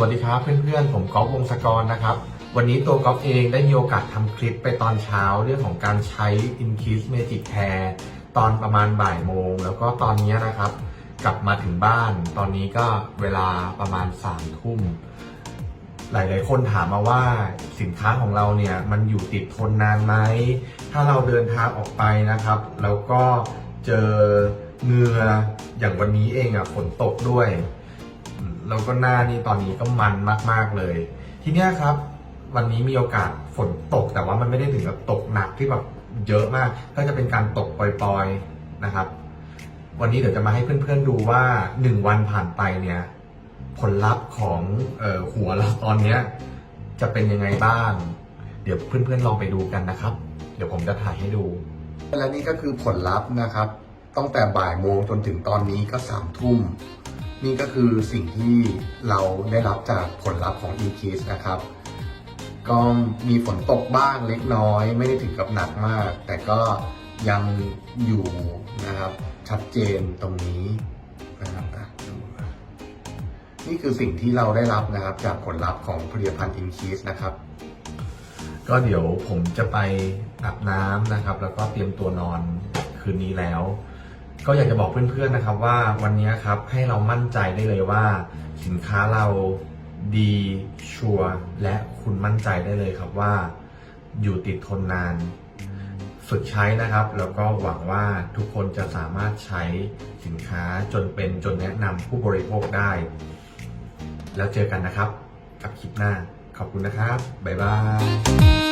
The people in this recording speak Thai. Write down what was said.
วัสดีครับเพื่อนๆ ผมก๊อฟวงศกรนะครับ วันนี้ตัวก๊อฟเองได้มีโอกาสทำคลิปไปตอนเช้าเรื่องของการใช้ Increase Magic Hair ตอนประมาณบ่ายโมง แล้วก็ตอนนี้นะครับ กลับมาถึงบ้าน ตอนนี้ก็เวลาประมาณ3ามทุ่ม หลายๆ คนถามมาว่าสินค้าของเราเนี่ย มันอยู่ติดทนนานไหม ถ้าเราเดินทางออกไปนะครับ แล้วก็เจอเหงื่ออย่างวันนี้เองอะฝนตกด้วย แล้วก็หน้านี่ตอนนี้ก็มันมาก ๆเลย ทีเนี้ยครับ วันนี้มีโอกาสฝนตก แต่ว่ามันไม่ได้ถึงกับตกหนักที่แบบเยอะมาก ก็จะเป็นการตกปล่อยๆนะครับ วันนี้เดี๋ยวจะมาให้เพื่อนๆดูว่า1วันผ่านไปเนี่ย ผลลัพธ์ของออหัวเราตอนเนี้ย จะเป็นยังไงบ้าง เดี๋ยวเพื่อนๆลองไปดูกันนะครับ เดี๋ยวผมจะถ่ายให้ดู และนี่ก็คือผลลัพธ์นะครับตั้งแต่บ่ายโมงจนถึงตอนนี้ก็สามทุ่ม นี่ก็คือสิ่งที่เราได้รับจากผลลัพธ์ของ e k i s นะครับ ก็มีฝนตกบ้างเล็กน้อย ไม่ได้ถึงกับหนักมาก แต่ก็ยังอยู่นะครับชัดเจนตรงนี้นะครับนี่คือสิ่งที่เราได้รับนะครับจากผลลัพธ์ของผลิตภัณฑ์ i n k e y s นะครับ ก็เดี๋ยวผมจะไปอาบน้ำนะครับ แล้วก็เตรียมตัวนอนคืนนี้แล้ว ก็อยากจะบอกเพื่อนๆนะครับว่าวันนี้ครับให้เรามั่นใจได้เลยว่า สินค้าเราดีชัวร์และคุณมั่นใจได้เลยครับว่า อยู่ติดทนนาน ฝึกใช้นะครับ แล้วก็หวังว่าทุกคนจะสามารถใช้สินค้าจนเป็นจนแนะนำผู้บริโภคได้ แล้วเจอกันนะครับ กับคลิปหน้า ขอบคุณนะครับ บ๊ายบาย